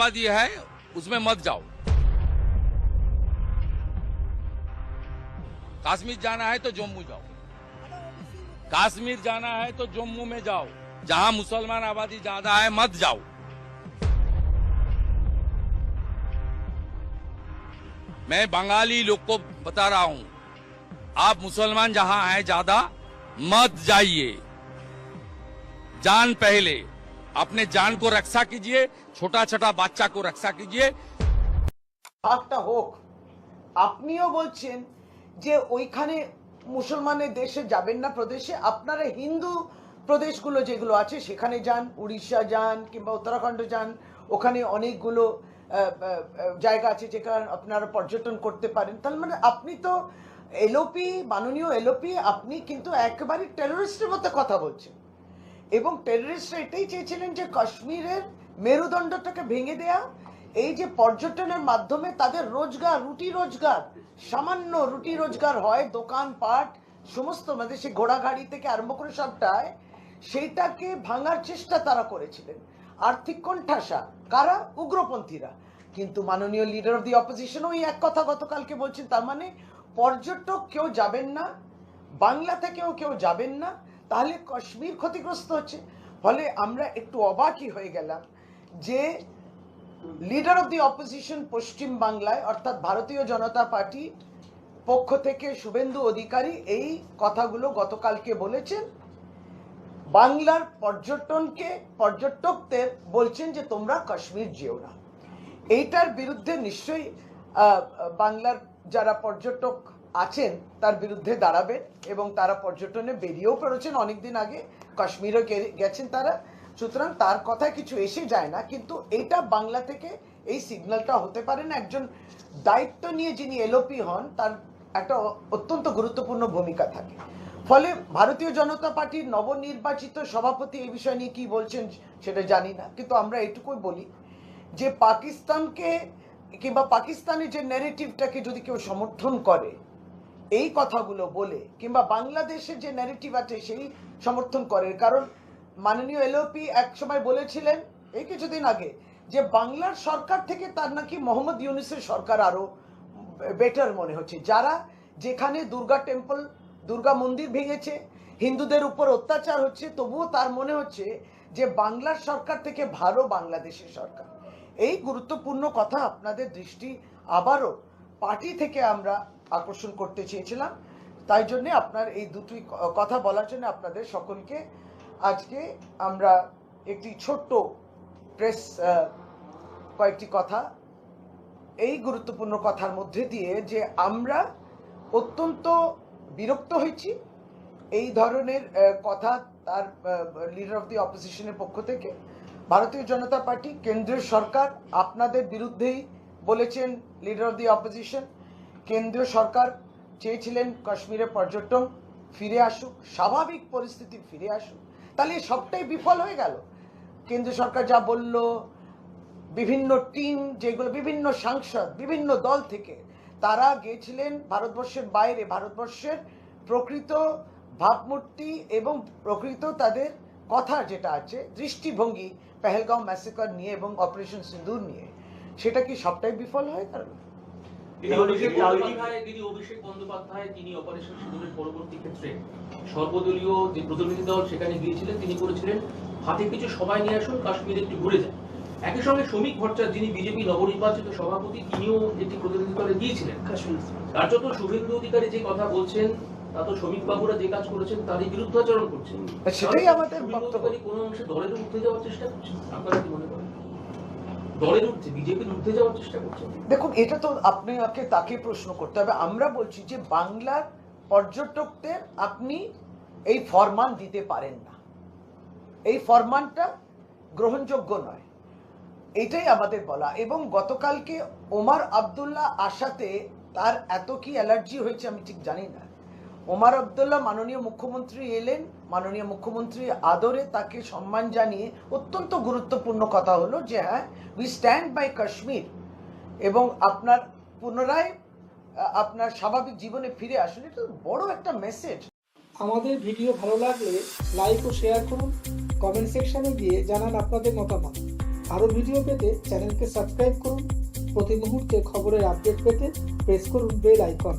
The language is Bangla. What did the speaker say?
आबादी है, उसमें मत जाओ। कश्मीर जाना है तो जम्मू जाओ। कश्मीर जाना है तो जम्मू में जाओ। जहाँ मुसलमान आबादी ज़्यादा है, मत जाओ। मैं बंगाली लोग को बता रहा हूँ, आप मुसलमान जहाँ हैं ज़्यादा, मत जाइए। जान पहले। अपने जान को रक्षा कीजिए छोटा छोटा बच्चा को रक्षा कीजिए ভাগটা হোক আপনিও বলছেন যে ওইখানে মুসলমানের দেশে যাবেন না প্রদেশে আপনারা হিন্দু প্রদেশগুলো যেগুলো আছে সেখানে যান উড়িষ্যা যান কিংবা উত্তরাখণ্ড যান ওখানে অনেকগুলো আহ, আহ, আহ, জায়গা আছে যেখানে আপনারা পর্যটন করতে পারেন তার মানে আপনি তো এলোপি মাননীয় এলোপি আপনি কিন্তু একেবারে টেরোরিস্টের মতো কথা বলছেন এবং টেররিস্টরা এটাই চেয়েছিলেন যে কাশ্মীরের মেরুদণ্ডটাকে ভেঙে দেয়া। এই যে পর্যটনের মাধ্যমে তাদের রোজগার, রুটি রোজগার, সামান্য রুটি রোজগার হয় দোকানপাট সমস্ত মানে সে ঘোড়াগাড়ি থেকে আরম্ভ করে সবটায়, সেইটাকে ভাঙার চেষ্টা তারা করেছিলেন। আর্থিক কোণঠাসা, কারা? উগ্রপন্থীরা। কিন্তু মাননীয় লিডার অফ দি অপোজিশন ওই এক কথা গতকালকে বলছেন, তার মানে পর্যটক কেউ যাবেন না, বাংলা থেকেও কেউ যাবেন না তাহলে কাশ্মীর ক্ষতিগ্রস্ত হচ্ছে। ফলে আমরা একটু অবাকই হয়ে গেলাম যে লিডার অফ দি অপোজিশন পশ্চিম বাংলায়, অর্থাৎ ভারতীয় জনতা পার্টি পক্ষ থেকে শুভেন্দু অধিকারী এই কথাগুলো গতকালকে বলেছেন। বাংলার পর্যটনকে, পর্যটকদের বলছেন যে তোমরা কাশ্মীর যেও না। এইটার বিরুদ্ধে নিশ্চয়ই বাংলার যারা পর্যটক আছেন, তার বিরুদ্ধে দাঁড়াবেন এবং তারা পর্যটনে বেরিয়েও পেরেছেন অনেকদিন আগে। কাশ্মীরও গেছেন তারা। সুতরাং তার কথা কিছু এসে যায় না, কিন্তু এইটা বাংলা থেকে এই সিগন্যালটা হতে পারে না। একজন দায়িত্ব নিয়ে যিনি এলোপি হন, তার একটা অত্যন্ত গুরুত্বপূর্ণ ভূমিকা থাকে। ফলে ভারতীয় জনতা পার্টির নবনির্বাচিত সভাপতি এই বিষয় নিয়ে কি বলছেন সেটা জানি না, কিন্তু আমরা এটুকুই বলি যে পাকিস্তানকে কিংবা পাকিস্তানের যে ন্যারেটিভটাকে যদি কেউ সমর্থন করে এই কথাগুলো বলে কিংবা বাংলাদেশের যে ন্যারেটিভ আছে সেই সমর্থন করে। কারণ মাননীয় এলওপি এক সময় বলেছিলেন, এই কিছুদিন আগে, যে বাংলার সরকার থেকে তার নাকি মোহাম্মদ ইউনুসের সরকার আরও বেটার মনে হচ্ছে। যারা যেখানে দুর্গা টেম্পল দুর্গা মন্দির ভেঙেছে, হিন্দুদের উপর অত্যাচার হচ্ছে, তবুও তার মনে হচ্ছে যে বাংলার সরকার থেকে ভালো বাংলাদেশের সরকার। এই গুরুত্বপূর্ণ কথা আপনাদের দৃষ্টি আবারও পার্টি থেকে আমরা আকর্ষণ করতে চেয়েছিলাম। তাই জন্য আপনার এই দুটি কথা বলার জন্য আপনাদের সকলকে আজকে আমরা একটি ছোট্ট প্রেস কয়েকটি কথা, এই গুরুত্বপূর্ণ কথার মধ্যে দিয়ে যে আমরা অত্যন্ত বিরক্ত হয়েছি। এই ধরনের কথা তার লিডার অফ দি অপোজিশনের পক্ষ থেকে ভারতীয় জনতা পার্টি, কেন্দ্রীয় সরকার আপনাদের বিরুদ্ধেই বলেছেন লিডার অফ দি অপোজিশন কেন্দ্রীয় সরকার চেয়েছিলেন কাশ্মীরে পর্যটন ফিরে আসুক, স্বাভাবিক পরিস্থিতি ফিরে আসুক। তাহলে সবটাই বিফল হয়ে গেল। কেন্দ্র সরকার যা বলল, বিভিন্ন টিম যেগুলো, বিভিন্ন সাংসদ, বিভিন্ন দল থেকে, তারা গিয়েছিলেন ভারতবর্ষের বাইরে। ভারতবর্ষের প্রকৃত ভাবমূর্তি এবং প্রকৃত তাদের কথা যেটা আছে, দৃষ্টিভঙ্গি পেহেলগাঁও ম্যাসেকার নিয়ে এবং অপারেশন সিঁদুর নিয়ে, সেটা কি সবটাই বিফল হয়ে গেল? তিনি অভিষেক বন্দ্যোপাধ্যায় তিনি অভিষেক বন্দ্যোপাধ্যায় তিনি অপারেশন সিঁদুরের পরবর্তী ক্ষেত্রে সর্বদলীয় যে প্রতিনিধি দল সেখানে গিয়েছিলেন তিনি বলেছিলেন হাতে কিছু সময় নিয়ে আসুন কাশ্মীরে একটু ঘুরে যান। একই সঙ্গে শ্রমিক ভট্টাচার্য যিনি বিজেপি নবনির্বাচিত সভাপতি তিনিও একটি প্রতিনিধি দলে গিয়েছিলেন। কার্যত শুভেন্দু অধিকারী যে কথা বলছেন তা তো শ্রমিক বাবুরা যে কাজ করেছেন তারই বিরুদ্ধাচরণ করছেন। সেটাই আমাদের শুভেন্দু বক্তব্য। অধিকারী কোনো অংশে দলের উঠতে যাওয়ার চেষ্টা করছেন আপনারা কি মনে করেন? দলের বিজেপির উঠতে যাওয়ার চেষ্টা করছেন দেখুন, এটা তো আপনাকে তাকে প্রশ্ন করতে হবে। আমরা বলছি যে বাংলার পর্যটকদের আপনি এই ফরমান দিতে পারেন না। এই ফরমানটা গ্রহণযোগ্য নয়। এটাই আমাদের বলা। এবং গতকালকে ওমার আবদুল্লাহ আশাতে তার এত কি অ্যালার্জি হয়েছে আমি ঠিক জানি না। ওমার আবদুল্লাহ মাননীয় মুখ্যমন্ত্রী এলেন। মাননীয় মুখ্যমন্ত্রী আদরে তাকে সম্মান জানিয়ে অত্যন্ত গুরুত্বপূর্ণ কথা হলো যে হ্যাঁ উই স্ট্যান্ড বাই কাশ্মীর এবং আপনার পুনরায় আপনার স্বাভাবিক জীবনে ফিরে আসুন, এটা বড় একটা মেসেজ আমাদের ভিডিও ভালো লাগলে লাইক ও শেয়ার করুন। কমেন্ট সেকশনে গিয়ে জানান আপনাদের মতামত। আরও ভিডিও পেতে চ্যানেলকে সাবস্ক্রাইব করুন। প্রতি মুহূর্তে খবরের আপডেট পেতে প্রেস করুন বেল আইকন